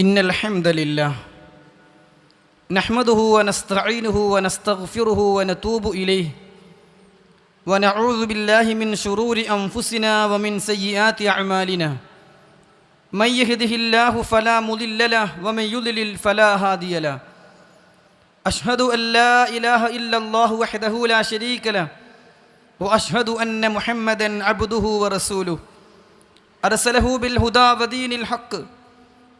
إن الحمد لله نحمده ونستعينه ونستغفره ونتوب إليه ونعوذ بالله من شرور أنفسنا ومن سيئات أعمالنا من يهده الله فلا مضل له ومن يضلل فلا هادي له أشهد أن لا إله إلا الله وحده لا شريك له وأشهد أن محمدا عبده ورسوله أرسله بالهدى ودين الحق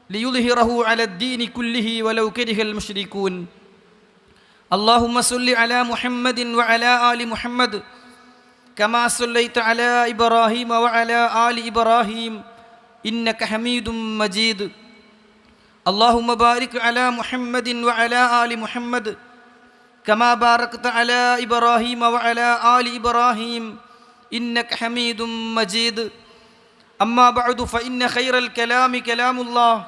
ليظهره على الدين كله ولو كره المشركون اللهم صل على محمد وعلى آل محمد كما صليت على إبراهيم وعلى آل إبراهيم إنك حميد مجيد اللهم بارك على محمد وعلى آل محمد كما باركت على إبراهيم وعلى آل إبراهيم إنك حميد مجيد أما بعد فإن خير الكلام كلام الله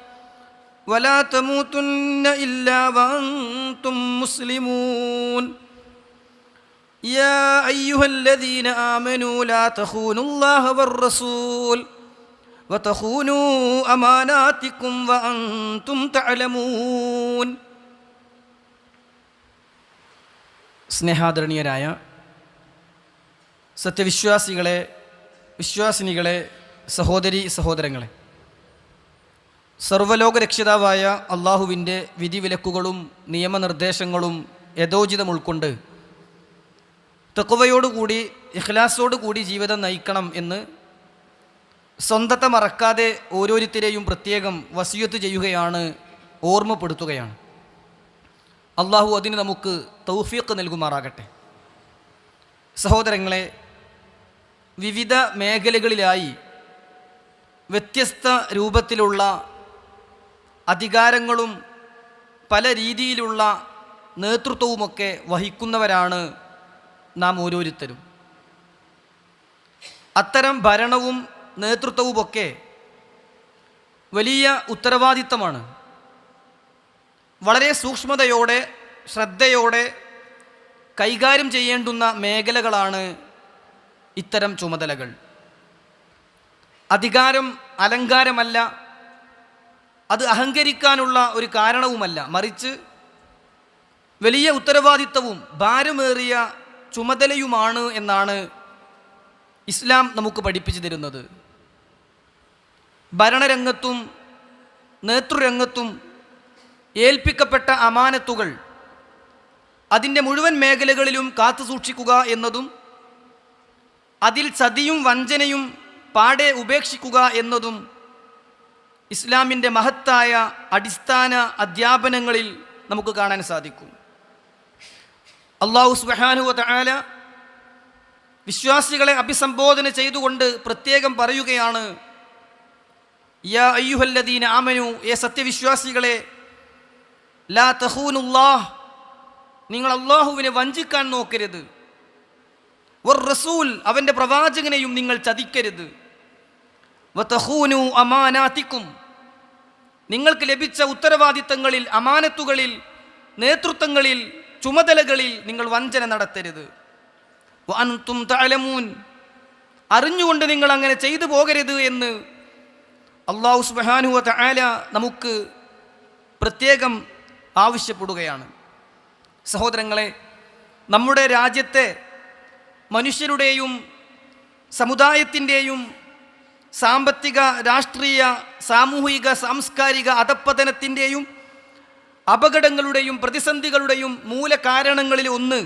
ولا تموتن إلا وأنتم مسلمون يا أيها الذين آمنوا لا تخونوا الله والرسول وتخونوا أماناتكم وأنتم تعلمون സ്നേഹാദരണീയരായ സത്യവിശ്വാസികളെ വിശ്വാസിനികളെ സഹോദരി സഹോദരങ്ങളെ സർവലോക രക്ഷിതാവായ അള്ളാഹുവിന്റെ വിധിവിലക്കുകളും നിയമനിർദ്ദേശങ്ങളും യഥോചിതം ഉൾക്കൊണ്ട് തെക്കുവയോടുകൂടി ഇഖ്ലാസോടുകൂടി ജീവിതം നയിക്കണം എന്ന് സ്വന്തത്തെ മറക്കാതെ ഓരോരുത്തരെയും പ്രത്യേകം വസിയത്ത് ചെയ്യുകയാണ് ഓർമ്മപ്പെടുത്തുകയാണ്. അള്ളാഹു അതിന് നമുക്ക് തൗഫീഖ് നൽകുമാറാകട്ടെ. സഹോദരങ്ങളെ വിവിധ മേഖലകളിലായി വ്യത്യസ്ത രൂപത്തിലുള്ള അധികാരങ്ങളും പല രീതിയിലുള്ള നേതൃത്വവുമൊക്കെ വഹിക്കുന്നവരാണ് നാം ഓരോരുത്തരും. അത്തരം ഭരണവും നേതൃത്വവുമൊക്കെ വലിയ ഉത്തരവാദിത്തമാണ്. വളരെ സൂക്ഷ്മതയോടെ ശ്രദ്ധയോടെ കൈകാര്യം ചെയ്യേണ്ടുന്ന മേഖലകളാണ് ഇത്തരം ചുമതലകൾ. അധികാരം അലങ്കാരമല്ല അത് അഹങ്കരിക്കാനുള്ള ഒരു കാരണവുമല്ല. മറിച്ച് വലിയ ഉത്തരവാദിത്തവും ഭാരമേറിയ ചുമതലയുമാണ് എന്നാണ് ഇസ്ലാം നമുക്ക് പഠിപ്പിച്ചു തരുന്നത്. ഭരണരംഗത്തും നേതൃരംഗത്തും ഏൽപ്പിക്കപ്പെട്ട അമാനത്തുകൾ അതിന്റെ മുഴുവൻ മേഖലകളിലും കാത്തു സൂക്ഷിക്കുക എന്നതും അതിൽ സതിയും വഞ്ചനയും പാടെ ഉപേക്ഷിക്കുക എന്നതും ഇസ്ലാമിന്റെ മഹത്തായ അടിസ്ഥാന അധ്യാപനങ്ങളിൽ നമുക്ക് കാണാൻ സാധിക്കും. അള്ളാഹു സുബാനു തആല വിശ്വാസികളെ അഭിസംബോധന ചെയ്തുകൊണ്ട് പ്രത്യേകം പറയുകയാണ് യാ അയ്യുഹല്ലദീന ആമനു ഏ സത്യവിശ്വാസികളെ ലാ തഹൂനുല്ലാഹ് നിങ്ങൾ അള്ളാഹുവിനെ വഞ്ചിക്കാൻ നോക്കരുത്. വർ റസൂൽ അവന്റെ പ്രവാചകനെയും നിങ്ങൾ ചതിക്കരുത്. വ തഹൂനു അമാനാത്തിക്കും നിങ്ങൾക്ക് ലഭിച്ച ഉത്തരവാദിത്തങ്ങളിൽ അമാനത്തുകളിൽ നേതൃത്വങ്ങളിൽ ചുമതലകളിൽ നിങ്ങൾ വഞ്ചന നടത്തരുത്. അൻതും തലമൂൻ അറിഞ്ഞുകൊണ്ട് നിങ്ങൾ അങ്ങനെ ചെയ്തു പോകരുത് എന്ന് അള്ളാഹു സുബാനുവ തആല നമുക്ക് പ്രത്യേകം ആവശ്യപ്പെടുകയാണ്. സഹോദരങ്ങളെ നമ്മുടെ രാജ്യത്തെ മനുഷ്യരുടെയും സമുദായത്തിന്റെയും സാമ്പത്തിക രാഷ്ട്രീയ സാമൂഹിക സാംസ്കാരിക അധപ്പതനത്തിന്റെയും അപകടങ്ങളുടെയും പ്രതിസന്ധികളുടെയും മൂലകാരണങ്ങളിൽ ഒന്ന്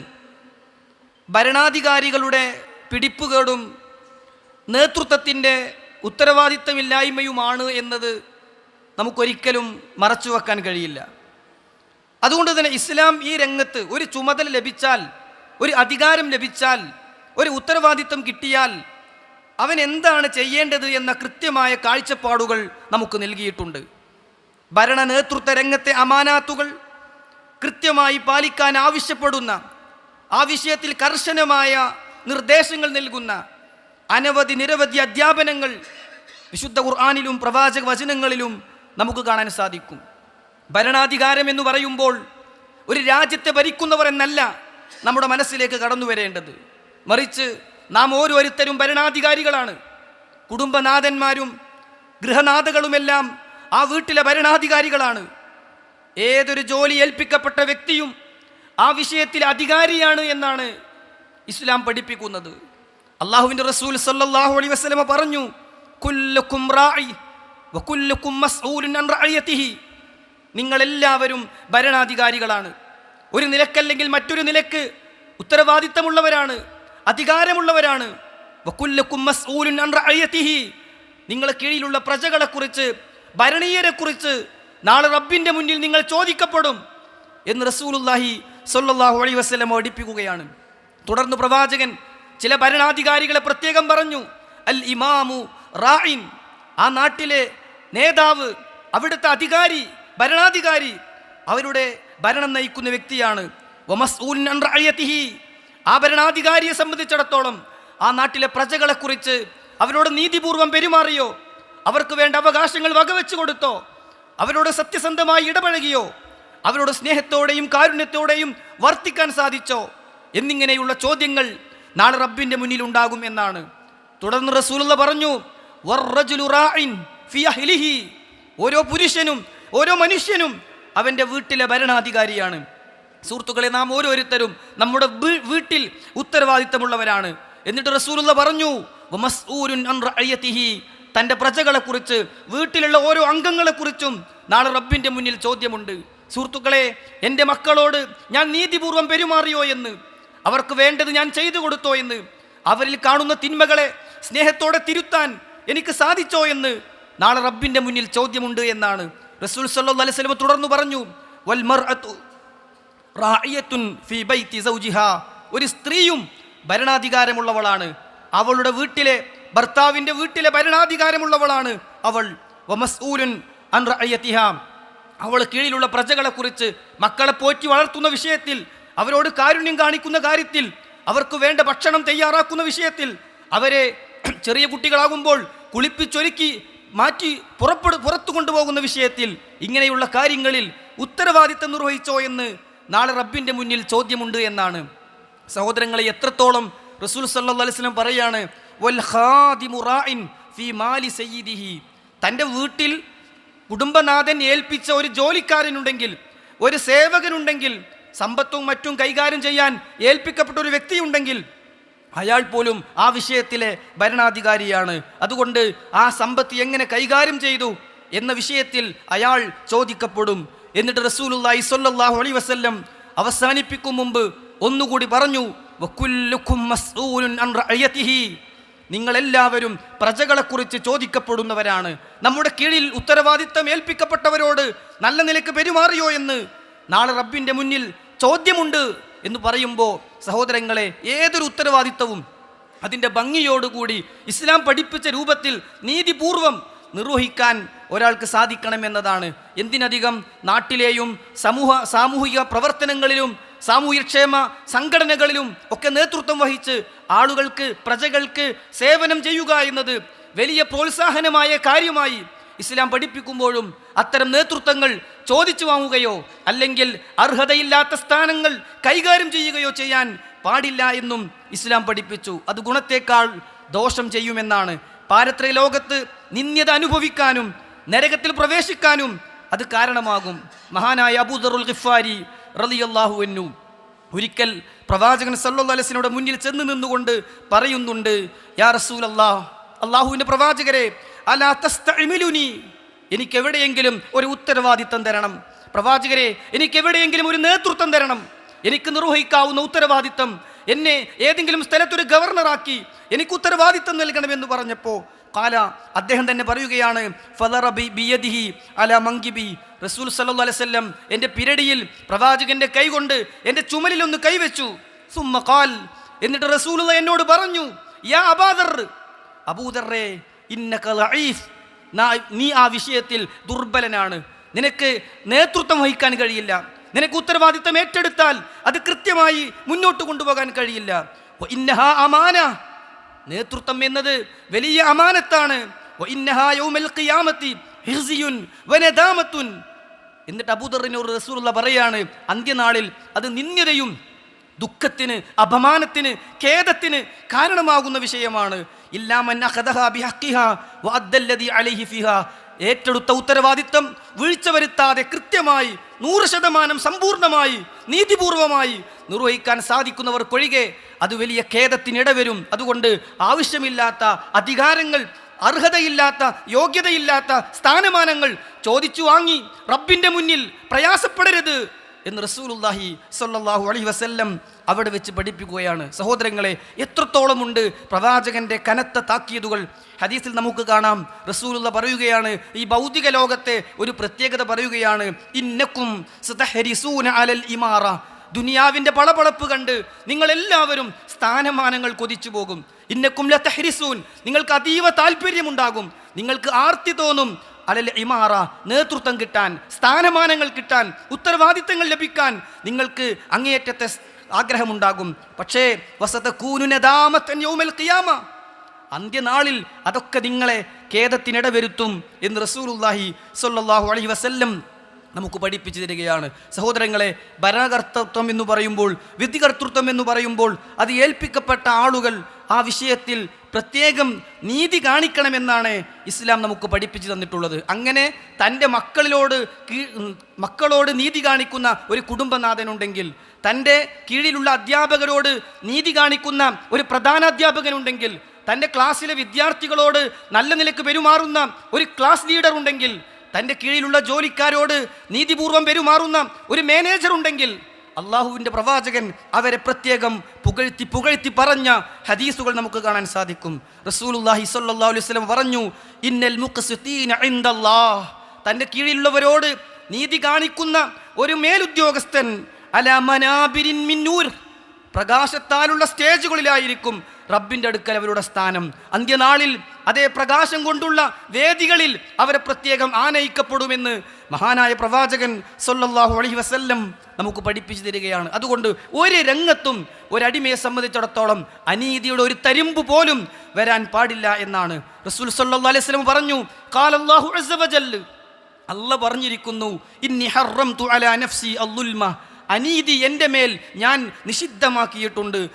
ഭരണാധികാരികളുടെ പിടിപ്പുകേടും നേതൃത്വത്തിന്റെ ഉത്തരവാദിത്തമില്ലായ്മയുമാണ് എന്നത് നമുക്കൊരിക്കലും മറച്ചു വെക്കാൻ കഴിയില്ല. അതുകൊണ്ട് തന്നെ ഇസ്ലാം ഈ രംഗത്ത് ഒരു ചുമതല ലഭിച്ചാൽ ഒരു അധികാരം ലഭിച്ചാൽ ഒരു ഉത്തരവാദിത്തം കിട്ടിയാൽ അവൻ എന്താണ് ചെയ്യേണ്ടത് എന്ന കൃത്യമായ കാഴ്ചപ്പാടുകൾ നമുക്ക് നൽകിയിട്ടുണ്ട്. ഭരണ നേതൃത്വ രംഗത്തെ അമാനാത്തുകൾ കൃത്യമായി പാലിക്കാൻ ആവശ്യപ്പെടുന്ന ആ വിഷയത്തിൽ കർശനമായ നിർദ്ദേശങ്ങൾ നൽകുന്ന അനവധി നിരവധി അധ്യാപനങ്ങൾ വിശുദ്ധ ഖുർആാനിലും പ്രവാചക വചനങ്ങളിലും നമുക്ക് കാണാൻ സാധിക്കും. ഭരണാധികാരം എന്ന് പറയുമ്പോൾ ഒരു രാജ്യത്തെ ഭരിക്കുന്നവർ എന്നല്ല നമ്മുടെ മനസ്സിലേക്ക് കടന്നു വരേണ്ടത് മറിച്ച് നാം ഓരോരുത്തരും ഭരണാധികാരികളാണ്. കുടുംബനാഥന്മാരും ഗൃഹനാഥകളുമെല്ലാം ആ വീട്ടിലെ ഭരണാധികാരികളാണ്. ഏതൊരു ജോലി ഏൽപ്പിക്കപ്പെട്ട വ്യക്തിയും ആ വിഷയത്തിൽ അധികാരിയാണ് എന്നാണ് ഇസ്ലാം പഠിപ്പിക്കുന്നത്. അള്ളാഹുവിന്റെ റസൂൽ സല്ലാഹു അലൈഹി വസ്ലമ പറഞ്ഞു നിങ്ങളെല്ലാവരും ഭരണാധികാരികളാണ്. ഒരു നിലക്കല്ലെങ്കിൽ മറ്റൊരു നിലയ്ക്ക് ഉത്തരവാദിത്തമുള്ളവരാണ്. അധികാരമുള്ളവരാണ്. നിങ്ങളെ കീഴിലുള്ള പ്രജകളെക്കുറിച്ച് ഭരണീയരെക്കുറിച്ച് നാളെ റബ്ബിന്റെ മുന്നിൽ നിങ്ങൾ ചോദിക്കപ്പെടും എന്ന് റസൂലുല്ലാഹി സൊല്ലാഹു അലൈ വസല്ലം പഠിപ്പിക്കുകയാണ്. തുടർന്ന് പ്രവാചകൻ ചില ഭരണാധികാരികളെ പ്രത്യേകം പറഞ്ഞു അൽ ഇമാമു റായിൻ ആ നാട്ടിലെ നേതാവ് അവിടുത്തെ അധികാരി ഭരണാധികാരി അവരുടെ ഭരണം നയിക്കുന്ന വ്യക്തിയാണ്. റഅയതിഹി. ആ ഭരണാധികാരിയെ സംബന്ധിച്ചിടത്തോളം ആ നാട്ടിലെ പ്രജകളെക്കുറിച്ച് അവരോട് നീതിപൂർവം പെരുമാറിയോ അവർക്ക് വേണ്ട അവകാശങ്ങൾ വകവെച്ചു കൊടുത്തോ അവരോട് സത്യസന്ധമായി ഇടപഴകിയോ അവരോട് സ്നേഹത്തോടെയും കാരുണ്യത്തോടെയും വർത്തിക്കാൻ സാധിച്ചോ എന്നിങ്ങനെയുള്ള ചോദ്യങ്ങൾ നാളെ റബ്ബിന്റെ മുന്നിൽ ഉണ്ടാകും എന്നാണ്. തുടർന്ന് റസൂലുള്ള പറഞ്ഞു "വറജുലു റാഇൻ ഫി ഓരോ പുരുഷനും ഓരോ മനുഷ്യനും അവന്റെ വീട്ടിലെ ഭരണാധികാരിയാണ്. സുഹൃത്തുക്കളെ നാം ഓരോരുത്തരും നമ്മുടെ വീട്ടിൽ ഉത്തരവാദിത്തമുള്ളവരാണ്. എന്നിട്ട് റസൂലുള്ള പറഞ്ഞു. തന്റെ പ്രജകളെക്കുറിച്ച് വീട്ടിലുള്ള ഓരോ അംഗങ്ങളെക്കുറിച്ചും നാളെ റബ്ബിന്റെ മുന്നിൽ ചോദ്യമുണ്ട്. സുഹൃത്തുക്കളെ എന്റെ മക്കളോട് ഞാൻ നീതിപൂർവം പെരുമാറിയോ എന്ന് അവർക്ക് വേണ്ടത് ഞാൻ ചെയ്തു കൊടുത്തോ എന്ന് അവരിൽ കാണുന്ന തിന്മകളെ സ്നേഹത്തോടെ തിരുത്താൻ എനിക്ക് സാധിച്ചോ എന്ന് നാളെ റബ്ബിന്റെ മുന്നിൽ ചോദ്യമുണ്ട് എന്നാണ്. റസൂൽ സല്ലല്ലാഹു അലൈഹി വസല്ലം തുടർന്നു പറഞ്ഞു വൽ മർഅതു ഫി ബൈത്തി സൗജിഹാ. ഒരു സ്ത്രീയും ഭരണാധികാരമുള്ളവളാണ്. അവളുടെ വീട്ടിലെ ഭർത്താവിന്റെ വീട്ടിലെ ഭരണാധികാരമുള്ളവളാണ് അവൾ. വമസ്ഊലുൻ അൻ റഅയതിഹാ അവൾ കീഴിലുള്ള പ്രജകളെക്കുറിച്ച് മക്കളെ പോറ്റി വളർത്തുന്ന വിഷയത്തിൽ അവരോട് കാരുണ്യം കാണിക്കുന്ന കാര്യത്തിൽ അവർക്ക് വേണ്ട ഭക്ഷണം തയ്യാറാക്കുന്ന വിഷയത്തിൽ അവരെ ചെറിയ കുട്ടികളാകുമ്പോൾ കുളിപ്പിച്ചൊരുക്കി മാറ്റി പുറപ്പെടു പുറത്തു കൊണ്ടുപോകുന്ന വിഷയത്തിൽ ഇങ്ങനെയുള്ള കാര്യങ്ങളിൽ ഉത്തരവാദിത്തം നിർവഹിച്ചോ എന്ന് നാളെ റബ്ബിന്റെ മുന്നിൽ ചോദ്യമുണ്ട് എന്നാണ്. സഹോദരങ്ങളെ എത്രത്തോളം റസൂൽ സല്ലാസ്ലം പറയാണ് വൽ മാലി സയ്യിദിഹി. തന്റെ വീട്ടിൽ കുടുംബനാഥൻ ഏൽപ്പിച്ച ഒരു ജോലിക്കാരനുണ്ടെങ്കിൽ ഒരു സേവകനുണ്ടെങ്കിൽ സമ്പത്തും മറ്റും കൈകാര്യം ചെയ്യാൻ ഏൽപ്പിക്കപ്പെട്ട ഒരു വ്യക്തിയുണ്ടെങ്കിൽ അയാൾ പോലും ആ വിഷയത്തിലെ ഭരണാധികാരിയാണ്. അതുകൊണ്ട് ആ സമ്പത്ത് എങ്ങനെ കൈകാര്യം ചെയ്തു എന്ന വിഷയത്തിൽ അയാൾ ചോദിക്കപ്പെടും. എന്നിട്ട് റസൂലുള്ളാഹി സ്വല്ലല്ലാഹു അലൈഹി വസല്ലം അവസാനിപ്പിക്കും മുമ്പ് ഒന്നുകൂടി പറഞ്ഞു നിങ്ങളെല്ലാവരും പ്രജകളെക്കുറിച്ച് ചോദിക്കപ്പെടുന്നവരാണ്. നമ്മുടെ കീഴിൽ ഉത്തരവാദിത്തം ഏൽപ്പിക്കപ്പെട്ടവരോട് നല്ല നിലയ്ക്ക് പെരുമാറിയോ എന്ന് നാളെ റബ്ബിന്റെ മുന്നിൽ ചോദ്യമുണ്ട് എന്ന് പറയുമ്പോൾ സഹോദരങ്ങളെ ഏതൊരു ഉത്തരവാദിത്തവും അതിന്റെ ഭംഗിയോടുകൂടി ഇസ്ലാം പഠിപ്പിച്ച രൂപത്തിൽ നീതിപൂർവം നിർവഹിക്കാൻ ഒരാൾക്ക് സാധിക്കണമെന്നതാണ്. എന്തിനധികം നാട്ടിലെയും സമൂഹ സാമൂഹിക പ്രവർത്തനങ്ങളിലും സാമൂഹ്യക്ഷേമ സംഘടനകളിലും ഒക്കെ നേതൃത്വം വഹിച്ച് ആളുകൾക്ക് പ്രജകൾക്ക് സേവനം ചെയ്യുക എന്നത് വലിയ പ്രോത്സാഹനമായ കാര്യമായി ഇസ്ലാം പഠിപ്പിക്കുമ്പോഴും അത്തരം നേതൃത്വങ്ങൾ ചോദിച്ചു വാങ്ങുകയോ അല്ലെങ്കിൽ അർഹതയില്ലാത്ത സ്ഥാനങ്ങൾ കൈകാര്യം ചെയ്യുകയോ ചെയ്യാൻ പാടില്ല എന്നും ഇസ്ലാം പഠിപ്പിച്ചു. അത് ഗുണത്തേക്കാൾ ദോഷം ചെയ്യുമെന്നാണ് പാരത്രിക ലോകത്ത് നിന്ദ്യത അനുഭവിക്കാനും നരകത്തിൽ പ്രവേശിക്കാനും അത് കാരണമാകും. മഹാനായ അബൂദറുൽ ഖിഫാരി റളിയല്ലാഹു എന്നു ഒരിക്കൽ പ്രവാചകൻ വസല്ലമയുടെ മുന്നിൽ ചെന്ന് നിന്നുകൊണ്ട് പറയുന്നുണ്ട് യാ റസൂൽ അള്ളാഹ് അള്ളാഹുവിന്റെ പ്രവാചകരെ അലാ തസ്തഇമിലുനി എനിക്ക് എവിടെയെങ്കിലും ഒരു ഉത്തരവാദിത്തം തരണം. പ്രവാചകരെ എനിക്ക് എവിടെയെങ്കിലും ഒരു നേതൃത്വം തരണം. എനിക്ക് നിർവഹിക്കാവുന്ന ഉത്തരവാദിത്തം എന്നെ ഏതെങ്കിലും സ്ഥലത്തൊരു ഗവർണറാക്കി എനിക്ക് ഉത്തരവാദിത്തം നൽകണമെന്ന് പറഞ്ഞപ്പോൾ കാല അദ്ദേഹം തന്നെ പറയുകയാണ് ഫലറബി ബിയദിഹി അല മങ്കിബി. റസൂൽ സല്ലു അലൈഹി വസല്ലം എന്റെ പിരടിയിൽ പ്രവാചകന്റെ കൈ കൊണ്ട് എന്റെ ചുമലിലൊന്ന് കൈവച്ചു. സുമ്മ കാൽ എന്നിട്ട് റസൂലുള്ള എന്നോട് പറഞ്ഞു യാ അബാദർ അബൂദറേ ഇന്നക ലഈഫ്. നീ ആ വിഷയത്തിൽ ദുർബലനാണ്. നിനക്ക് നേതൃത്വം വഹിക്കാൻ കഴിയില്ല. നിനക്ക് ഉത്തരവാദിത്തം ഏറ്റെടുത്താൽ അത് കൃത്യമായി മുന്നോട്ട് കൊണ്ടുപോകാൻ കഴിയില്ല. ഇന്നഹാ അമാന. നേതൃത്വം എന്നത് വലിയ അമാനത്താണ്. എന്നിട്ട് അബൂദറിനോട് റസൂറുള്ള പറയാണ് അന്ത്യനാളിൽ അത് നിന്ദ്യതയും ദുഃഖത്തിന് അപമാനത്തിന് ഖേദത്തിന് കാരണമാകുന്ന വിഷയമാണ്. ഇല്ലാമൻ ഏറ്റെടുത്ത ഉത്തരവാദിത്തം വീഴ്ച വരുത്താതെ കൃത്യമായി നൂറ് ശതമാനം സമ്പൂർണമായി നീതിപൂർവമായി നിർവഹിക്കാൻ സാധിക്കുന്നവർക്കൊഴികെ അത് വലിയ ഖേദത്തിനിടവരും. അതുകൊണ്ട് ആവശ്യമില്ലാത്ത അധികാരങ്ങൾ അർഹതയില്ലാത്ത യോഗ്യതയില്ലാത്ത സ്ഥാനമാനങ്ങൾ ചോദിച്ചു വാങ്ങി റബ്ബിന്റെ മുന്നിൽ പ്രയാസപ്പെടരുത് എന്ന് റസൂലുല്ലാഹി സല്ലാഹു അലൈഹി വസല്ലം അവിടെ വെച്ച് പഠിപ്പിക്കുകയാണ്. സഹോദരങ്ങളെ എത്രത്തോളമുണ്ട് പ്രവാചകന്റെ കനത്ത താക്കീതുകൾ? ഹദീസിൽ നമുക്ക് കാണാം. റസൂലുള്ള പറയുകയാണ് ഈ ഭൗതിക ലോകത്തെ ഒരു പ്രത്യേകത പറയുകയാണ്. ഇന്നക്കും അലൽ ഇമാറ. ദുനിയാവിന്റെ പളപളപ്പ് കണ്ട് നിങ്ങൾ എല്ലാവരും സ്ഥാനമാനങ്ങൾ കൊതിച്ചു പോകും. ഇന്നക്കും ലതഹരിസൂൻ നിങ്ങൾക്ക് അതീവ താല്പര്യമുണ്ടാകും നിങ്ങൾക്ക് ആർത്തി തോന്നും അലൽ ഇമാറ നേതൃത്വം കിട്ടാൻ സ്ഥാനമാനങ്ങൾ കിട്ടാൻ ഉത്തരവാദിത്തങ്ങൾ ലഭിക്കാൻ നിങ്ങൾക്ക് അങ്ങേയറ്റത്തെ ആഗ്രഹമുണ്ടാകും. പക്ഷേ വസത കൂനുനദാമത്തൻ യൗമൽ ഖിയാമ. അന്ത്യനാളിൽ അതൊക്കെ നിങ്ങളെ ഖേദത്തിനിട വരുത്തും എന്ന് റസൂലുല്ലാഹി സ്വല്ലല്ലാഹു അലൈഹി വസല്ലം നമുക്ക് പഠിപ്പിച്ചു തരികയാണ്. സഹോദരങ്ങളെ ഭരണകർത്തൃത്വം എന്ന് പറയുമ്പോൾ വിധികർത്തൃത്വം എന്ന് പറയുമ്പോൾ അത് ഏൽപ്പിക്കപ്പെട്ട ആളുകൾ ആ വിഷയത്തിൽ പ്രത്യേകം നീതി കാണിക്കണമെന്നാണ് ഇസ്ലാം നമുക്ക് പഠിപ്പിച്ചു തന്നിട്ടുള്ളത്. അങ്ങനെ തന്റെ മക്കളിലോട് മക്കളോട് നീതി കാണിക്കുന്ന ഒരു കുടുംബനാഥനുണ്ടെങ്കിൽ തന്റെ കീഴിലുള്ള അധ്യാപകരോട് നീതി കാണിക്കുന്ന ഒരു പ്രധാന അധ്യാപകനുണ്ടെങ്കിൽ തന്റെ ക്ലാസ്സിലെ വിദ്യാർത്ഥികളോട് നല്ല നിലയ്ക്ക് പെരുമാറുന്ന ഒരു ക്ലാസ് ലീഡർ ഉണ്ടെങ്കിൽ തന്റെ കീഴിലുള്ള ജോലിക്കാരോട് നീതിപൂർവം പെരുമാറുന്ന ഒരു മാനേജർ ഉണ്ടെങ്കിൽ അള്ളാഹുവിന്റെ പ്രവാചകൻ അവരെ പ്രത്യേകം പുകഴ്ത്തി പുകഴ്ത്തി പറഞ്ഞ ഹദീസുകൾ നമുക്ക് കാണാൻ സാധിക്കും. റസൂലുള്ളാഹി സല്ലാ അലൈഹി വസല്ലം പറഞ്ഞു ഇന്നൽ തന്റെ കീഴിലുള്ളവരോട് നീതി കാണിക്കുന്ന ഒരു മേലുദ്യോഗസ്ഥൻ അല മനാബിരിൻ മിന്നൂർ പ്രകാശത്താലുള്ള സ്റ്റേജുകളിലായിരിക്കും റബ്ബിന്റെ അടുക്കൽ അവരുടെ സ്ഥാനം. അന്ത്യനാളിൽ അതേ പ്രകാശം കൊണ്ടുള്ള വേദികളിൽ അവരെ പ്രത്യേകം ആനയിക്കപ്പെടുമെന്ന് മഹാനായ പ്രവാചകൻ സൊല്ലാഹു അലഹി വസ്ല്ലം നമുക്ക് പഠിപ്പിച്ചു തരികയാണ്. അതുകൊണ്ട് ഒരു രംഗത്തും ഒരടിമയെ സംബന്ധിച്ചിടത്തോളം അനീതിയുടെ ഒരു തരിമ്പ് പോലും വരാൻ പാടില്ല എന്നാണ് റസൂൽ സല്ലല്ലാഹു അലൈഹി വസല്ലം പറഞ്ഞു. വജല്ല് അല്ല പറഞ്ഞിരിക്കുന്നു നഫ്സി അനീതി എന്റെ മേൽ ഞാൻ നിഷിദ്ധമാക്കിയിട്ടുണ്ട്.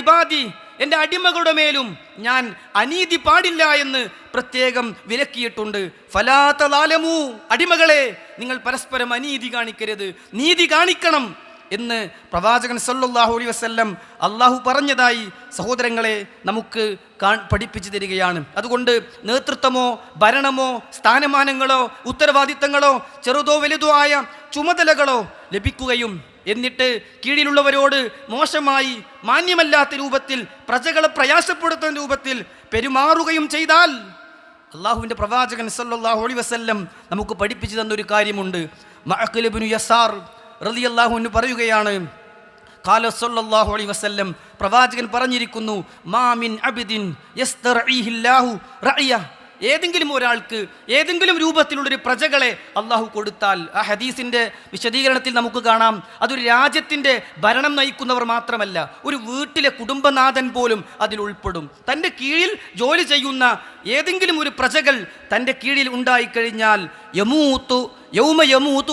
ഇബാദി എന്റെ അടിമകളുടെ മേലും ഞാൻ അനീതി പാടില്ല എന്ന് പ്രത്യേകം വിലക്കിയിട്ടുണ്ട്. ഫലാത്ത ലാലമൂ അടിമകളെ നിങ്ങൾ പരസ്പരം അനീതി കാണിക്കരുത് നീതി കാണിക്കണം എന്ന് പ്രവാചകൻ സല്ലാഹു അലൈ വസ്ല്ലം അള്ളാഹു പറഞ്ഞതായി സഹോദരങ്ങളെ നമുക്ക് കാ പഠിപ്പിച്ചു തരികയാണ്. അതുകൊണ്ട് നേതൃത്വമോ ഭരണമോ സ്ഥാനമാനങ്ങളോ ഉത്തരവാദിത്തങ്ങളോ ചെറുതോ വലുതോ ആയ ചുമതലകളോ ലഭിക്കുകയും എന്നിട്ട് കീഴിലുള്ളവരോട് മോശമായി മാന്യമല്ലാത്ത രൂപത്തിൽ പ്രജകളെ പ്രയാസപ്പെടുത്തുന്ന രൂപത്തിൽ പെരുമാറുകയും ചെയ്താൽ അള്ളാഹുവിന്റെ പ്രവാചകൻ സല്ലാഹു അലി വസ്ല്ലം നമുക്ക് പഠിപ്പിച്ചു തന്നൊരു കാര്യമുണ്ട്. മഅഖിലുബ്നു യസാർ റളിയല്ലാഹു അൻഹു പറയുകയാണ് സല്ലല്ലാഹു അലൈഹി വസല്ലം പ്രവാചകൻ പറഞ്ഞിരിക്കുന്നു മാമിൻ അബിദിൻ ഏതെങ്കിലും ഒരാൾക്ക് ഏതെങ്കിലും രൂപത്തിലുള്ളൊരു പ്രജകളെ അള്ളാഹു കൊടുത്താൽ ആ ഹദീസിന്റെ വിശദീകരണത്തിൽ നമുക്ക് കാണാം. അതൊരു രാജ്യത്തിന്റെ ഭരണം നയിക്കുന്നവർ മാത്രമല്ല ഒരു വീട്ടിലെ കുടുംബനാഥൻ പോലും അതിൽ ഉൾപ്പെടും. തന്റെ കീഴിൽ ജോലി ചെയ്യുന്ന ഏതെങ്കിലും ഒരു പ്രജകൾ തന്റെ കീഴിൽ ഉണ്ടായിക്കഴിഞ്ഞാൽ യമൂത്തു യൗമ യമൂത്തു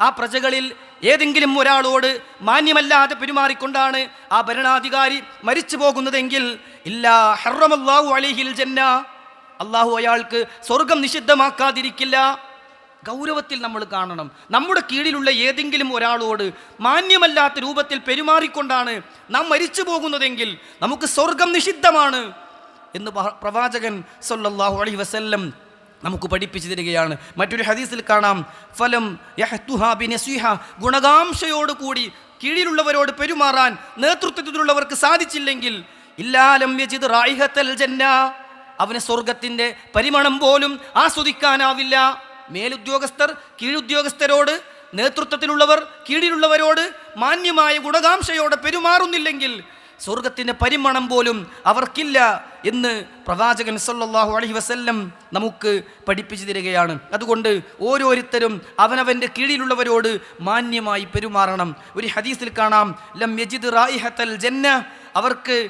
ആ പ്രജകളിൽ ഏതെങ്കിലും ഒരാളോട് മാന്യമല്ലാതെ പെരുമാറിക്കൊണ്ടാണ് ആ ഭരണാധികാരി മരിച്ചു പോകുന്നതെങ്കിൽ ഇല്ലാ ഹറമല്ലാഹു അലിഹിൽ ജന്ന. അള്ളാഹു അയാൾക്ക് സ്വർഗം നിഷിദ്ധമാക്കാതിരിക്കില്ല. ഗൗരവത്തിൽ നമ്മൾ കാണണം. നമ്മുടെ കീഴിലുള്ള ഏതെങ്കിലും ഒരാളോട് മാന്യമല്ലാത്ത രൂപത്തിൽ പെരുമാറിക്കൊണ്ടാണ് നാം മരിച്ചു പോകുന്നതെങ്കിൽ നമുക്ക് സ്വർഗം നിഷിദ്ധമാണ് എന്ന് പ്രവാചകൻ സൊല്ലാഹു അലൈഹി വസല്ലം നമുക്ക് പഠിപ്പിച്ചു തരികയാണ്. മറ്റൊരു ഹദീസിൽ കാണാം ഫലം യഹ്തുഹാ ബിനസ്വിഹ ഗുണകാംക്ഷയോട് കൂടി കീഴിലുള്ളവരോട് പെരുമാറാൻ നേതൃത്വത്തിലുള്ളവർക്ക് സാധിച്ചില്ലെങ്കിൽ ഇല്ലാലം യജിദ് റായിഹത്തൽ ജന്ന അവന് സ്വർഗത്തിന്റെ പരിമണം പോലും ആസ്വദിക്കാനാവില്ല. മേലുദ്യോഗസ്ഥർ കീഴുദ്യോഗസ്ഥരോട് നേതൃത്വത്തിലുള്ളവർ കീഴിലുള്ളവരോട് മാന്യമായ ഗുണകാംക്ഷയോടെ പെരുമാറുന്നില്ലെങ്കിൽ സ്വർഗത്തിന്റെ പരിമണം പോലും അവർക്കില്ല. എന്ന് പ്രവാചകൻ സല്ലാഹു അലഹി വസ്ല്ലം നമുക്ക് പഠിപ്പിച്ചു തരികയാണ്. അതുകൊണ്ട് ഓരോരുത്തരും അവനവന്റെ കീഴിലുള്ളവരോട് മാന്യമായി പെരുമാറണം. ഒരു ഹദീസിൽ കാണാം ലം യജിദ് റായിഹത്തൽ ജന്ന അവർക്ക്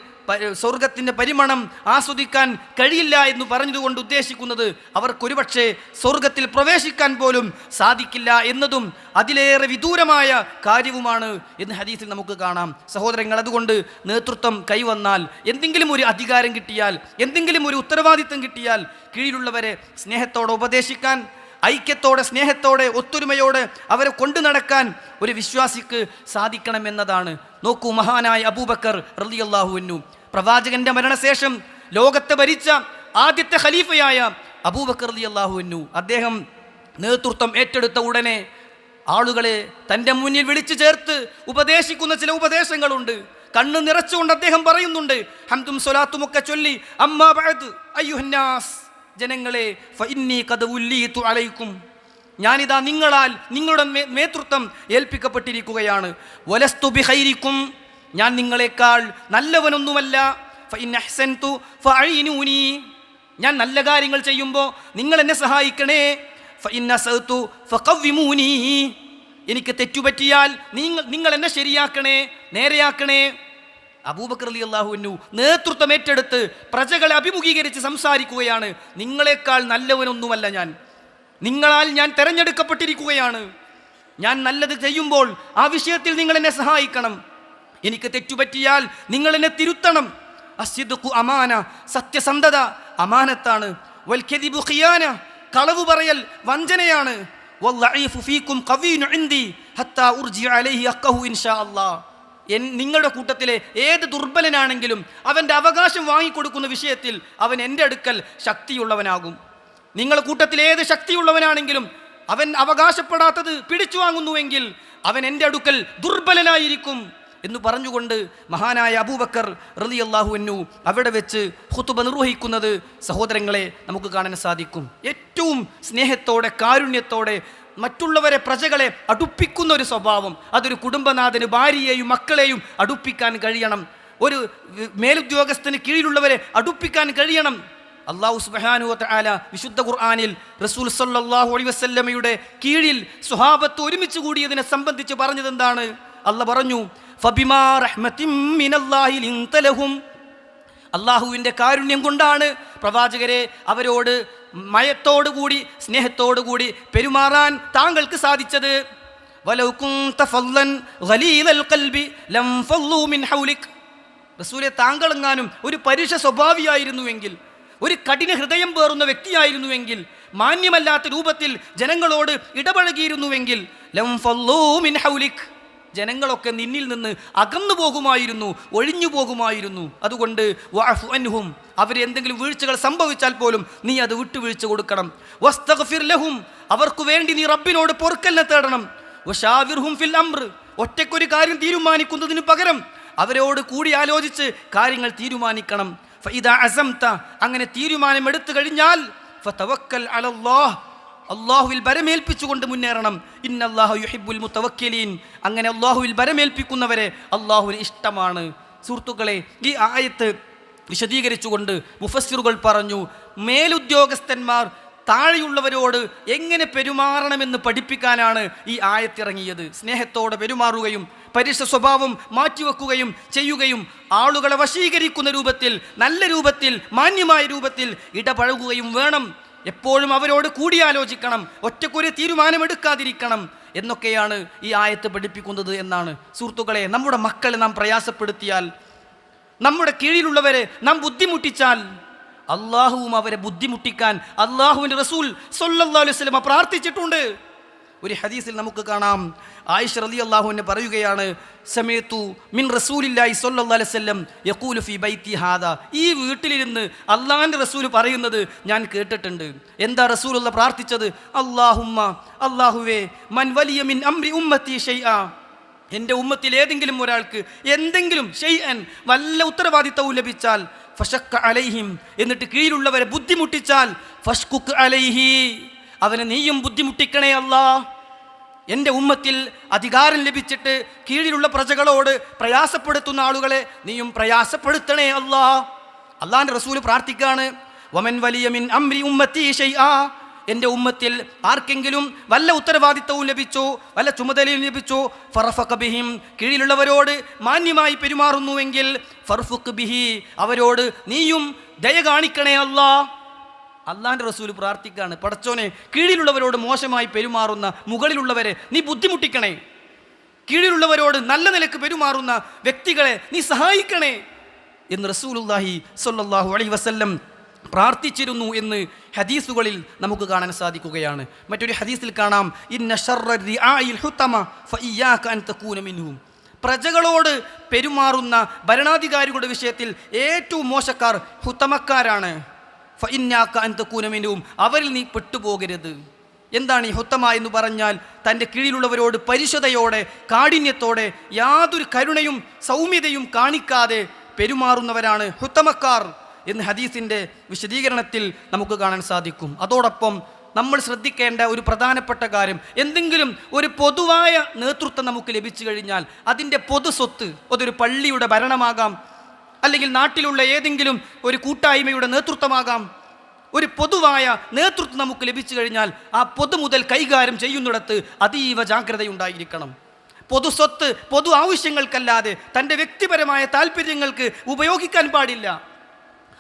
സ്വർഗത്തിന്റെ പരിമണം ആസ്വദിക്കാൻ കഴിയില്ല എന്ന് പറഞ്ഞതുകൊണ്ട് ഉദ്ദേശിക്കുന്നത് അവർക്കൊരുപക്ഷെ സ്വർഗത്തിൽ പ്രവേശിക്കാൻ പോലും സാധിക്കില്ല എന്നതും അതിലേറെ വിദൂരമായ കാര്യവുമാണ് എന്ന് ഹദീസിൽ നമുക്ക് കാണാം. സഹോദരങ്ങൾ അതുകൊണ്ട് നേതൃത്വം കൈവന്നാൽ എന്തെങ്കിലും ഒരു അധികാരം കിട്ടിയാൽ എന്തെങ്കിലും ഒരു ഉത്തരവാദിത്തം കിട്ടിയാൽ കീഴിലുള്ളവരെ സ്നേഹത്തോടെ ഉപദേശിക്കാൻ ഐക്യത്തോടെ സ്നേഹത്തോടെ ഒത്തൊരുമയോടെ അവരെ കൊണ്ടു നടക്കാൻ ഒരു വിശ്വാസിക്ക് സാധിക്കണമെന്നതാണ് നോക്കൂ മഹാനായ അബൂബക്കർ റലിയല്ലാഹുവിനു പ്രവാചകന്റെ മരണശേഷം ലോകത്തെ ഭരിച്ച ആദ്യത്തെ ഖലീഫയായ അബൂബക്കർ റലിയല്ലാഹുവിനു അദ്ദേഹം നേതൃത്വം ഏറ്റെടുത്ത ഉടനെ ആളുകളെ തന്റെ മുന്നിൽ വിളിച്ചു ചേർത്ത് ഉപദേശിക്കുന്ന ചില ഉപദേശങ്ങളുണ്ട്. കണ്ണ് നിറച്ചുകൊണ്ട് അദ്ദേഹം പറയുന്നുണ്ട്. ഹംദും സൊലാത്തുമൊക്കെ ചൊല്ലി അമ്മാ അയ്യുഹന്നാസ്. ജനങ്ങളെ ഫഇന്നി അലൈക്കും. ഞാനിതാ നിങ്ങളാൽ നിങ്ങളുടെ നേതൃത്വം ഏൽപ്പിക്കപ്പെട്ടിരിക്കുകയാണ്. വലസ്തു ബിഹൈരിക്കും ഞാൻ നിങ്ങളെക്കാൾ നല്ലവനൊന്നുമല്ല. ഞാൻ നല്ല കാര്യങ്ങൾ ചെയ്യുമ്പോൾ നിങ്ങൾ എന്നെ സഹായിക്കണേ. എനിക്ക് തെറ്റുപറ്റിയാൽ നിങ്ങൾ നിങ്ങൾ എന്നെ ശരിയാക്കണേ നേരെയാക്കണേ. അബൂബക്കർ അലി അള്ളാഹുവിനു നേതൃത്വം ഏറ്റെടുത്ത് പ്രജകളെ അഭിമുഖീകരിച്ച് സംസാരിക്കുകയാണ്. നിങ്ങളെക്കാൾ നല്ലവനൊന്നുമല്ല ഞാൻ. നിങ്ങളാൽ ഞാൻ തെരഞ്ഞെടുക്കപ്പെട്ടിരിക്കുകയാണ്. ഞാൻ നല്ലത് ചെയ്യുമ്പോൾ ആ വിഷയത്തിൽ നിങ്ങൾ എന്നെ സഹായിക്കണം. എനിക്ക് തെറ്റുപറ്റിയാൽ നിങ്ങൾ എന്നെ തിരുത്തണം. അസ്യദുഖു അമാന സത്യസന്ധത അമാനത്താണ്. വൽക്കദിബു ഖിയാന കളവ് പറയൽ വഞ്ചനയാണ്. ഫീക്കും ഖവീനു ഹത്താ ഉർജി അലൈഹി അഖഹു ഇൻഷാ അല്ലാഹ്. എൻ നിങ്ങളുടെ കൂട്ടത്തിലെ ഏത് ദുർബലനാണെങ്കിലും അവന്റെ അവകാശം വാങ്ങിക്കൊടുക്കുന്ന വിഷയത്തിൽ അവൻ എന്റെ അടുക്കൽ ശക്തിയുള്ളവനാകും. നിങ്ങളുടെ കൂട്ടത്തിൽ ഏത് ശക്തിയുള്ളവനാണെങ്കിലും അവൻ അവകാശപ്പെടാത്തത് പിടിച്ചു വാങ്ങുന്നുവെങ്കിൽ അവൻ എന്റെ അടുക്കൽ ദുർബലനായിരിക്കും എന്ന് പറഞ്ഞുകൊണ്ട് മഹാനായ അബൂബക്കർ റലി അള്ളാഹുവിനു അവിടെ വെച്ച് ഹുത്തുബ നിർവഹിക്കുന്നത് സഹോദരങ്ങളെ നമുക്ക് കാണാൻ സാധിക്കും. ഏറ്റവും സ്നേഹത്തോടെ കാരുണ്യത്തോടെ മറ്റുള്ളവരെ പ്രജകളെ അടുപ്പിക്കുന്ന ഒരു സ്വഭാവം. അതൊരു കുടുംബനാഥന് ഭാര്യയെയും മക്കളെയും അടുപ്പിക്കാൻ കഴിയണം. ഒരു മേലുദ്യോഗസ്ഥന് കീഴിലുള്ളവരെ അടുപ്പിക്കാൻ കഴിയണം. അള്ളാഹു സുബ്ഹാനഹു ആല വിശുദ്ധ ഖുർആാനിൽ റസൂൽ സല്ലാഹു അലൈഹി വസ്ല്ലമയുടെ കീഴിൽ സ്വഹാബത്ത് ഒരുമിച്ച് കൂടിയതിനെ സംബന്ധിച്ച് പറഞ്ഞത് എന്താണ് അല്ല പറഞ്ഞു അള്ളാഹുവിന്റെ കാരുണ്യം കൊണ്ടാണ് പ്രവാചകരെ അവരോട് മയത്തോടുകൂടി സ്നേഹത്തോടുകൂടി പെരുമാറാൻ താങ്കൾക്ക് സാധിച്ചത്? താങ്കളെങ്ങാനും ഒരു പരുഷ സ്വഭാവിയായിരുന്നുവെങ്കിൽ ഒരു കഠിന ഹൃദയം പേറുന്ന വ്യക്തിയായിരുന്നുവെങ്കിൽ മാന്യമല്ലാത്ത രൂപത്തിൽ ജനങ്ങളോട് ഇടപഴകിയിരുന്നുവെങ്കിൽ ലം ഫല്ലൂ മിൻ ഹൗലിക്. ജനങ്ങളൊക്കെ നിന്നിൽ നിന്ന് അകന്നു പോകുമായിരുന്നു ഒഴിഞ്ഞു പോകുമായിരുന്നു. അതുകൊണ്ട് വഅഫു അൻഹും അവർ എന്തെങ്കിലും വീഴ്ചകൾ സംഭവിച്ചാൽ പോലും നീ അത് വിട്ടുവീഴ്ച കൊടുക്കണം. വസ്തഗ്ഫിർ ലഹും അവർക്ക് വേണ്ടി നീ റബ്ബിനോട് പൊറുക്കലിനെ തേടണം. വഷാവിർഹും ഫിൽ അംർ ഒറ്റയ്ക്കൊരു കാര്യം തീരുമാനിക്കുന്നതിന് പകരം അവരോട് കൂടി ആലോചിച്ച് കാര്യങ്ങൾ തീരുമാനിക്കണം. ഫഇദാ അസംത അങ്ങനെ തീരുമാനം എടുത്തു കഴിഞ്ഞാൽ ഫതവക്കൽ അലല്ലാഹ് അള്ളാഹുവിൽ ബരമേൽപ്പിച്ചുകൊണ്ട് മുന്നേറണം. ഇന്ന അള്ളാഹു യുഹിബുൽ മുത്തവക്കലീൻ. അങ്ങനെ അള്ളാഹുവിൽ ബരമേൽപ്പിക്കുന്നവരെ അള്ളാഹുവിന് ഇഷ്ടമാണ്. സുഹൃത്തുക്കളെ ഈ ആയത്ത് വിശദീകരിച്ചുകൊണ്ട് മുഫസ്സിറുകൾ പറഞ്ഞു മേലുദ്യോഗസ്ഥന്മാർ താഴെയുള്ളവരോട് എങ്ങനെ പെരുമാറണമെന്ന് പഠിപ്പിക്കാനാണ് ഈ ആയത്തിറങ്ങിയത്. സ്നേഹത്തോടെ പെരുമാറുകയും പരുഷ സ്വഭാവം മാറ്റിവെക്കുകയും ചെയ്യുകയും ആളുകളെ വശീകരിക്കുന്ന രൂപത്തിൽ നല്ല രൂപത്തിൽ മാന്യമായ രൂപത്തിൽ ഇടപഴകുകയും വേണം. എപ്പോഴും അവരോട് കൂടിയാലോചിക്കണം ഒറ്റക്കൊരു തീരുമാനമെടുക്കാതിരിക്കണം എന്നൊക്കെയാണ് ഈ ആയത്ത് പഠിപ്പിക്കുന്നത് എന്നാണ്. സുഹൃത്തുക്കളെ നമ്മുടെ മക്കളെ നാം പ്രയാസപ്പെടുത്തിയാൽ നമ്മുടെ കീഴിലുള്ളവരെ നാം ബുദ്ധിമുട്ടിച്ചാൽ അള്ളാഹുവും അവരെ ബുദ്ധിമുട്ടിക്കാൻ അള്ളാഹുവിന്റെ റസൂൽ സൊല്ലാ അലൈഹി പ്രാർത്ഥിച്ചിട്ടുണ്ട്. ഒരു ഹദീസിൽ നമുക്ക് കാണാം. ആയിഷ റലി അള്ളാഹുവിനെ പറയുകയാണ് സമയത്തു മിൻ റസൂലില്ലായി സല്ലല്ലാഹു അലൈഹി വസല്ലം യഖൂലു ഫി ബൈത്തി ഹാദ. ഈ വീട്ടിലിരുന്ന് അള്ളാഹിന്റെ റസൂൽ പറയുന്നത് ഞാൻ കേട്ടിട്ടുണ്ട്. എന്താ റസൂലുള്ള പ്രാർത്ഥിച്ചത്? അള്ളാഹുമ്മ അള്ളാഹുവേ മൻ വലിയ മിൻ അംരി ഉമ്മത്തി ഷൈആ. എന്റെ ഉമ്മത്തിൽ ഏതെങ്കിലും ഒരാൾക്ക് എന്തെങ്കിലും ഷെയ്അൻ വല്ല ഉത്തരവാദിത്തവും ലഭിച്ചാൽ ഫഷക്ക അലൈഹിം എന്നിട്ട് കീഴിലുള്ളവരെ ബുദ്ധിമുട്ടിച്ചാൽ ഫഷ്കുക്ക് അലൈഹി. അവനെ നീയും ബുദ്ധിമുട്ടിക്കണേ അല്ലാ എന്റെ ഉമ്മത്തിൽ അധികാരം ലഭിച്ചിട്ട് കീഴിലുള്ള പ്രജകളോട് പ്രയാസപ്പെടുത്തുന്ന ആളുകളെ നീയും പ്രയാസപ്പെടുത്തണേ അല്ലാ. അള്ളാന്റെ റസൂൽ പ്രാർത്ഥിക്കുകയാണ് വമൻ വലിയ മിൻ അംരി ഉമ്മത്തി എന്റെ ഉമ്മത്തിൽ ആർക്കെങ്കിലും വല്ല ഉത്തരവാദിത്തവും ലഭിച്ചോ വല്ല ചുമതലയും ലഭിച്ചോ ഫറഫക് ബിഹിം കീഴിലുള്ളവരോട് മാന്യമായി പെരുമാറുന്നുവെങ്കിൽ ഫർഫുഖ് ബിഹി അവരോട് നീയും ദയ കാണിക്കണേ അല്ലാ. അള്ളാഹിന്റെ റസൂൽ പ്രാർത്ഥിക്കുകയാണ്. പടച്ചോനെ കീഴിലുള്ളവരോട് മോശമായി പെരുമാറുന്ന മുകളിലുള്ളവരെ നീ ബുദ്ധിമുട്ടിക്കണേ. കീഴിലുള്ളവരോട് നല്ല നിലയ്ക്ക് പെരുമാറുന്ന വ്യക്തികളെ നീ സഹായിക്കണേ എന്ന് റസൂലുല്ലാഹി സൊല്ലാഹു അലൈഹി വസല്ലം പ്രാർത്ഥിച്ചിരുന്നു എന്ന് ഹദീസുകളിൽ നമുക്ക് കാണാൻ സാധിക്കുകയാണ്. മറ്റൊരു ഹദീസിൽ കാണാം പ്രജകളോട് പെരുമാറുന്ന ഭരണാധികാരികളുടെ വിഷയത്തിൽ ഏറ്റവും മോശക്കാർ ഹുത്തമക്കാരാണ്. ഫഇന്നാക അന്തക്കൂനമിനും അവരിൽ നീ പെട്ടുപോകരുത്. എന്താണ് ഈ ഹുത്തമ എന്ന് പറഞ്ഞാൽ തന്റെ കീഴിലുള്ളവരോട് പരിശുദ്ധയോടെ കാഠിന്യത്തോടെ യാതൊരു കരുണയും സൗമ്യതയും കാണിക്കാതെ പെരുമാറുന്നവരാണ് ഹുത്തമക്കാർ എന്ന് ഹദീസിന്റെ വിശദീകരണത്തിൽ നമുക്ക് കാണാൻ സാധിക്കും. അതോടൊപ്പം നമ്മൾ ശ്രദ്ധിക്കേണ്ട ഒരു പ്രധാനപ്പെട്ട കാര്യം എന്തെങ്കിലും ഒരു പൊതുവായ നേതൃത്വം നമുക്ക് ലഭിച്ചു കഴിഞ്ഞാൽ അതിന്റെ പൊതു സ്വത്ത് അതൊരു പള്ളിയുടെ ഭരണമാകാം. അല്ലെങ്കിൽ നാട്ടിലുള്ള ഏതെങ്കിലും ഒരു കൂട്ടായ്മയുടെ നേതൃത്വമാകാം. ഒരു പൊതുവായ നേതൃത്വം നമുക്ക് ലഭിച്ചു കഴിഞ്ഞാൽ ആ പൊതു മുതൽ കൈകാര്യം ചെയ്യുന്നിടത്ത് അതീവ ജാഗ്രതയുണ്ടായിരിക്കണം. പൊതു സ്വത്ത് പൊതു ആവശ്യങ്ങൾക്കല്ലാതെ തന്റെ വ്യക്തിപരമായ താല്പര്യങ്ങൾക്ക് ഉപയോഗിക്കാൻ പാടില്ല.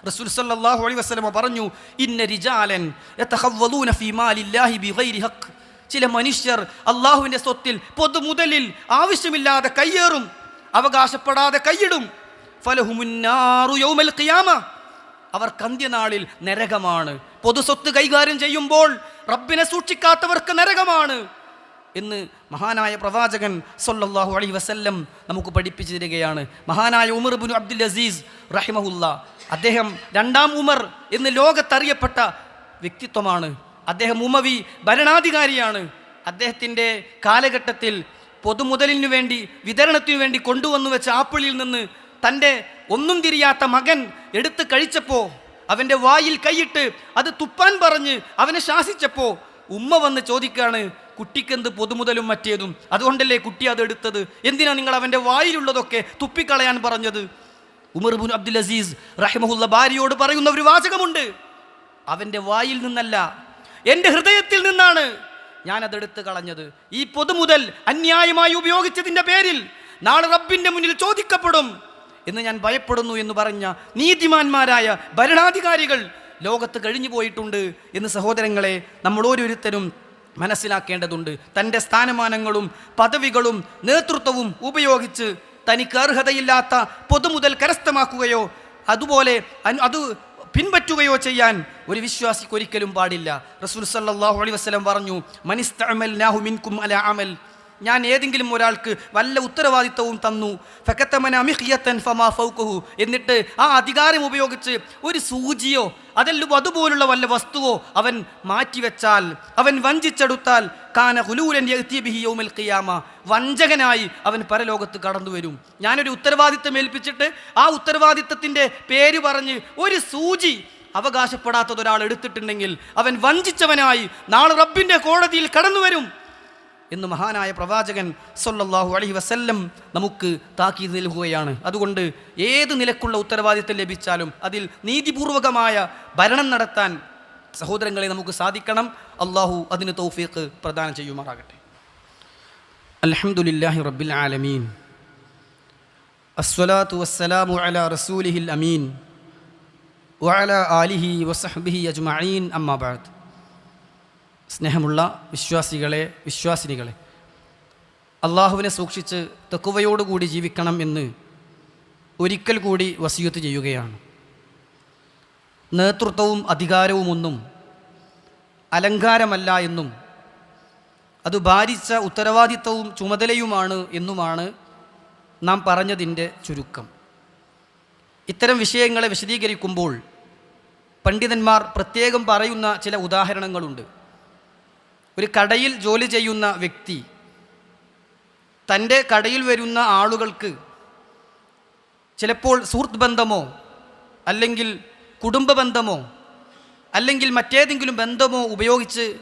റസൂൽ സല്ലല്ലാഹു അലൈഹി വസല്ലമ പറഞ്ഞു ഇന്ന റിജാലൻ യതഖവ്വലൂന ഫീ മാലില്ലാഹി ഹഖ്. ചില മനുഷ്യർ അള്ളാഹുവിന്റെ സ്വത്തിൽ പൊതു മുതലിൽ ആവശ്യമില്ലാതെ കയ്യേറും അവകാശപ്പെടാതെ കൈയിടും. അവർക്ക് കന്ത്യനാളിൽ നരകമാണ്. പൊതുസ്വത്ത് കൈകാര്യം ചെയ്യുമ്പോൾ റബ്ബിനെ സൂക്ഷിക്കാത്തവർക്ക് നരകമാണ് എന്ന് മഹാനായ പ്രവാചകൻ സൊല്ലാഹു അലൈ വസല്ലം നമുക്ക് പഠിപ്പിച്ചു തരികയാണ്. മഹാനായ ഉമർ ബിൻ അബ്ദുൽ അസീസ് റഹിമഹുല്ല. അദ്ദേഹം രണ്ടാം ഉമർ എന്ന് ലോകത്തറിയപ്പെട്ട വ്യക്തിത്വമാണ്. അദ്ദേഹം ഉമവി ഭരണാധികാരിയാണ്. അദ്ദേഹത്തിന്റെ കാലഘട്ടത്തിൽ പൊതുമുതലിനു വേണ്ടി വിതരണത്തിനു വേണ്ടി കൊണ്ടുവന്നു വെച്ച ആപ്പിളിൽ നിന്ന് തന്റെ ഒന്നും തിരിയാത്ത മകൻ എടുത്ത് കഴിച്ചപ്പോൾ അവന്റെ വായിൽ കൈയിട്ട് അത് തുപ്പാൻ പറഞ്ഞ് അവനെ ശാസിച്ചപ്പോൾ ഉമ്മ വന്ന് ചോദിക്കുകയാണ് കുട്ടിക്കെന്ത് പൊതുമുതലും മറ്റേതും? അതുകൊണ്ടല്ലേ കുട്ടി അത് എടുത്തത്? എന്തിനാ നിങ്ങൾ അവന്റെ വായിലുള്ളതൊക്കെ തുപ്പിക്കളയാൻ പറഞ്ഞത്? ഉമർ ബുൻ അബ്ദുൽ അസീസ് റഹിമഹുല്ല ഭാര്യയോട് പറയുന്ന ഒരു വാചകമുണ്ട്. അവന്റെ വായിൽ നിന്നല്ല എന്റെ ഹൃദയത്തിൽ നിന്നാണ് ഞാൻ ഞാനതെടുത്ത് കളഞ്ഞത്. ഈ പൊതുമുതൽ അന്യായമായി ഉപയോഗിച്ചതിന്റെ പേരിൽ നാളെ റബ്ബിന്റെ മുന്നിൽ ചോദിക്കപ്പെടും. എന്ന് ഞാൻ ഭയപ്പെടുന്നു എന്ന് പറഞ്ഞ നീതിമാന്മാരായ ഭരണാധികാരികൾ ലോകത്ത് കഴിഞ്ഞു പോയിട്ടുണ്ട് എന്ന് സഹോദരങ്ങളെ നമ്മൾ ഓരോരുത്തരും മനസ്സിലാക്കേണ്ടതുണ്ട്. തന്റെ സ്ഥാനമാനങ്ങളും പദവികളും നേതൃത്വവും ഉപയോഗിച്ച് തനിക്ക് അർഹതയില്ലാത്ത പൊതുമുതൽ കരസ്ഥമാക്കുകയോ അതുപോലെ അത് പിൻപറ്റുകയോ ചെയ്യാൻ ഒരു വിശ്വാസിക്ക് ഒരിക്കലും പാടില്ല. റസൂൽ സല്ലാഹു അലൈഹി വസല്ലം പറഞ്ഞു മനിസ്തഅമൽനാഹു മിൻകും അല അമൽ. ഞാൻ ഏതെങ്കിലും ഒരാൾക്ക് വല്ല ഉത്തരവാദിത്തവും തന്നു. ഫക്കത്തമന അമിഹിയത്തൻ ഫമാ ഫൗക്കുഹു എന്നിട്ട് ആ അധികാരം ഉപയോഗിച്ച് ഒരു സൂചിയോ അതല്ല അതുപോലുള്ള വല്ല വസ്തുവോ അവൻ മാറ്റിവെച്ചാൽ അവൻ വഞ്ചിച്ചെടുത്താൽ കാന ഹുലൂലൻ യൗമിൽ ഖിയാമ. വഞ്ചകനായി അവൻ പരലോകത്ത് കടന്നു വരും ഞാനൊരു ഉത്തരവാദിത്തം ഏൽപ്പിച്ചിട്ട് ആ ഉത്തരവാദിത്തത്തിന്റെ പേര് പറഞ്ഞ് ഒരു സൂചി അവകാശപ്പെടാത്തത് ഒരാൾ എടുത്തിട്ടുണ്ടെങ്കിൽ അവൻ വഞ്ചിച്ചവനായി നാളെ റബ്ബിന്റെ കോടതിയിൽ കടന്നു വരും എന്ന് മഹാനായ പ്രവാചകൻ സൊല്ലാഹു അലഹി വസല്ലം നമുക്ക് താക്കീത് നൽകുകയാണ്. അതുകൊണ്ട് ഏത് നിലക്കുള്ള ഉത്തരവാദിത്തം ലഭിച്ചാലും അതിൽ നീതിപൂർവകമായ ഭരണം നടത്താൻ സഹോദരങ്ങളെ നമുക്ക് സാധിക്കണം. അള്ളാഹു അതിന് തൗഫീഖ് പ്രദാനം ചെയ്യുമാറാകട്ടെ. അലഹമുല്ലാഹി റബ്ബിൽ ആലമീൻ. അസ്വലാത്തു വസ്സലാമു അല റസൂലിഹിൽ അമീൻ. വഅല ആലിഹി വസഹ്ബിഹി അജ്മഈൻ. അമ്മാ ബഅദ് സ്നേഹമുള്ള വിശ്വാസികളെ വിശ്വാസിനികളെ. അള്ളാഹുവിനെ സൂക്ഷിച്ച് തെക്കുവയോടുകൂടി ജീവിക്കണം എന്ന് ഒരിക്കൽ കൂടി വസിയത്ത് ചെയ്യുകയാണ്. നേതൃത്വവും അധികാരവും ഒന്നും അലങ്കാരമല്ല എന്നും അത് ഭാരിച്ച ഉത്തരവാദിത്വവും ചുമതലയുമാണ് എന്നുമാണ് നാം പറഞ്ഞതിന്റെ ചുരുക്കം. ഇത്തരം വിഷയങ്ങളെ വിശദീകരിക്കുമ്പോൾ പണ്ഡിതന്മാർ പ്രത്യേകം പറയുന്ന ചില ഉദാഹരണങ്ങളുണ്ട്. ഒരു കടയിൽ ജോലി ചെയ്യുന്ന വ്യക്തി തന്റെ കടയിൽ വരുന്ന ആളുകൾക്ക് ചിലപ്പോൾ സുഹൃത്ത് ബന്ധമോ അല്ലെങ്കിൽ കുടുംബ ബന്ധമോ അല്ലെങ്കിൽ മറ്റേതെങ്കിലും ബന്ധമോ ഉപയോഗിച്ച്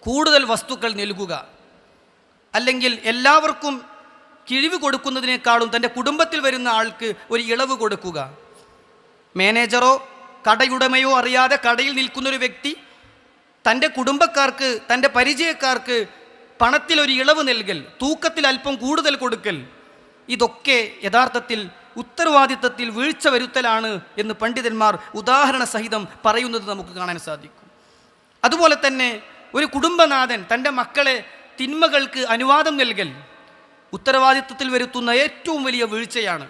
കൂടുതൽ വസ്തുക്കൾ നൽകുക. അല്ലെങ്കിൽ എല്ലാവർക്കും കിഴിവ് കൊടുക്കുന്നതിനേക്കാളും തന്റെ കുടുംബത്തിൽ വരുന്ന ആൾക്ക് ഒരു ഇളവ് കൊടുക്കുക. മാനേജറോ കടയുടമയോ അറിയാതെ കടയിൽ നിൽക്കുന്നൊരു വ്യക്തി തന്റെ കുടുംബക്കാർക്ക് തന്റെ പരിചയക്കാർക്ക് പണത്തിൽ ഒരു ഇളവ് നൽകൽ തൂക്കത്തിൽ അല്പം കൂടുതൽ കൊടുക്കൽ ഇതൊക്കെ യഥാർത്ഥത്തിൽ ഉത്തരവാദിത്തത്തിൽ വീഴ്ച വരുത്തലാണ് എന്ന് പണ്ഡിതന്മാർ ഉദാഹരണ സഹിതം പറയുന്നത് നമുക്ക് കാണാൻ സാധിക്കും. അതുപോലെ തന്നെ ഒരു കുടുംബനാഥൻ തന്റെ മക്കളെ തിന്മകൾക്ക് അനുവാദം നൽകൽ ഉത്തരവാദിത്വത്തിൽ വരുത്തുന്ന ഏറ്റവും വലിയ വീഴ്ചയാണ്.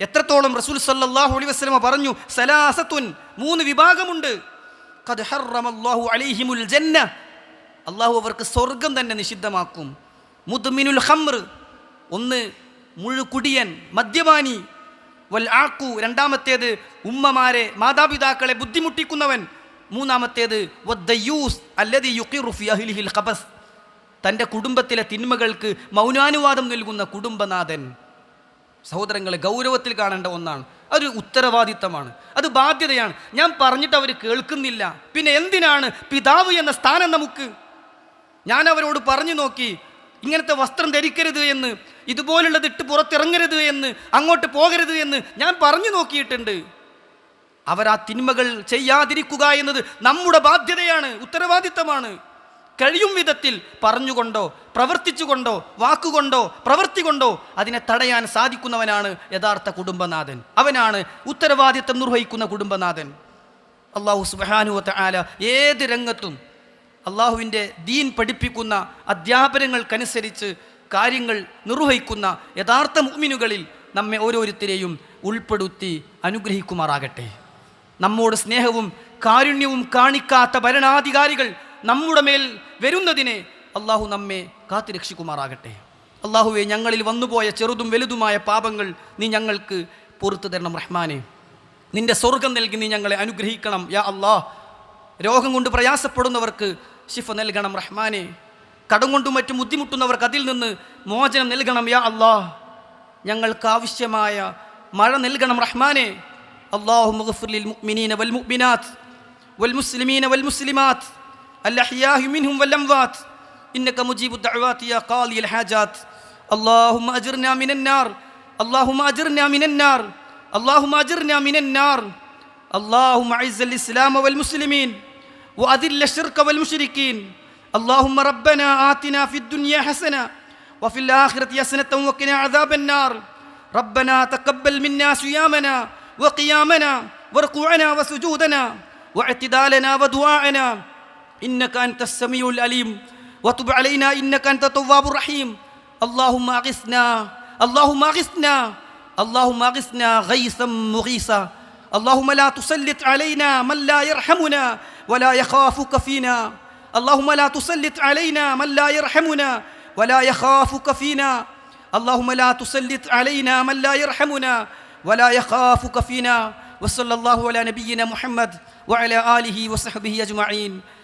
എത്രത്തോളം റസൂൽ സല്ലാഹു അലൈഹി വസല്ലമ പറഞ്ഞു സലാസത്തുൻ മൂന്ന് വിഭാഗമുണ്ട്. അള്ളാഹു അവർക്ക് സ്വർഗം തന്നെ നിഷിദ്ധമാക്കും. മുദ്മിനുൽ ഹംർ ഒന്ന് മുഴുകുടിയൻ മദ്യപാനി വൽ ആക്കു രണ്ടാമത്തേത് ഉമ്മമാരെ മാതാപിതാക്കളെ ബുദ്ധിമുട്ടിക്കുന്നവൻ മൂന്നാമത്തേത് വദ്ദയൂസ് അല്ലതി യുഖിറു ഫി അഹ്ലിഹിൽ ഖബസ്. തന്റെ കുടുംബത്തിലെ തിന്മകൾക്ക് മൗനാനുവാദം നൽകുന്ന കുടുംബനാഥൻ. സഹോദരങ്ങളെ ഗൗരവത്തിൽ കാണേണ്ട ഒന്നാണ്. അതൊരു ഉത്തരവാദിത്തമാണ്. അത് ബാധ്യതയാണ്. ഞാൻ പറഞ്ഞിട്ട് അവർ കേൾക്കുന്നില്ല. പിന്നെ എന്തിനാണ് പിതാവ് എന്ന സ്ഥാനം നമുക്ക്? ഞാൻ അവരോട് പറഞ്ഞു നോക്കി. ഇങ്ങനത്തെ വസ്ത്രം ധരിക്കരുത് എന്ന് ഇതുപോലുള്ളത് ഇട്ട് പുറത്തിറങ്ങരുത് എന്ന് അങ്ങോട്ട് പോകരുത് എന്ന് ഞാൻ പറഞ്ഞു നോക്കിയിട്ടുണ്ട്. അവർ ആ തിന്മകൾ ചെയ്യാതിരിക്കുക എന്നത് നമ്മുടെ ബാധ്യതയാണ് ഉത്തരവാദിത്തമാണ്. കഴിയും വിധത്തിൽ പറഞ്ഞുകൊണ്ടോ പ്രവർത്തിച്ചുകൊണ്ടോ വാക്കുകൊണ്ടോ പ്രവൃത്തി കൊണ്ടോ അതിനെ തടയാൻ സാധിക്കുന്നവനാണ് യഥാർത്ഥ കുടുംബനാഥൻ. അവനാണ് ഉത്തരവാദിത്തം നിർവഹിക്കുന്ന കുടുംബനാഥൻ. അള്ളാഹു സുബാനുവത്ത ആല ഏത് രംഗത്തും അള്ളാഹുവിന്റെ ദീൻ പഠിപ്പിക്കുന്ന അധ്യാപനങ്ങൾക്കനുസരിച്ച് കാര്യങ്ങൾ നിർവഹിക്കുന്ന യഥാർത്ഥ മുഅ്മിനുകളിൽ നമ്മെ ഓരോരുത്തരെയും ഉൾപ്പെടുത്തി അനുഗ്രഹിക്കുമാറാകട്ടെ. നമ്മോട് സ്നേഹവും കാരുണ്യവും കാണിക്കാത്ത ഭരണാധികാരികൾ നമ്മുടെ മേൽ വരുന്നതിനെ അള്ളാഹു നമ്മെ കാത്തുരക്ഷിക്കുമാറാകട്ടെ അള്ളാഹുവെ ഞങ്ങളിൽ വന്നുപോയ ചെറുതും വലുതുമായ പാപങ്ങൾ നീ ഞങ്ങൾക്ക് പുറത്തു തരണം റഹ്മാനെ. നിന്റെ സ്വർഗം നൽകി നീ ഞങ്ങളെ അനുഗ്രഹിക്കണം. യാ അള്ളാഹ് രോഗം കൊണ്ട് പ്രയാസപ്പെടുന്നവർക്ക് ശിഫ നൽകണം റഹ്മാനെ. കടം കൊണ്ടും മറ്റും ബുദ്ധിമുട്ടുന്നവർക്ക് അതിൽ നിന്ന് മോചനം നൽകണം. യാ അള്ളാഹ് ഞങ്ങൾക്ക് ആവശ്യമായ മഴ നൽകണം റഹ്മാനെ. അള്ളാഹു മുഖഫുലിൽ മുഅ്മിനീന വൽ മുഅ്മിനാത്ത് വൽ മുസ്ലിമീന വൽ മുസ്ലിമാത്ത്. الأحياء منهم والأموات. إنك مجيب الدعوات يا قاضي الحاجات. اللهم أجرنا من النار. اللهم أجرنا من النار. اللهم أجرنا من النار. اللهم أعز الإسلام والمسلمين وأذل الشرك والمشركين. اللهم ربنا آتنا في الدنيا حسنة وفي الآخرة حسنة وقنا عذاب النار. ربنا تقبل منا صيامنا وقيامنا وركوعنا وسجودنا واعتدالنا ودعاءنا إنك أنت السميع العليم. وتب علينا إنك أنت التواب الرحيم. اللهم أغثنا اللهم أغثنا اللهم أغثنا غيثا مغيثا. اللهم لا تسلط علينا من لا يرحمنا ولا يخافك فينا. اللهم لا تسلط علينا من لا يرحمنا ولا يخافك فينا. اللهم لا تسلط علينا من لا يرحمنا ولا يخافك فينا. وصلى الله على نبينا محمد وعلى آله وصحبه أجمعين.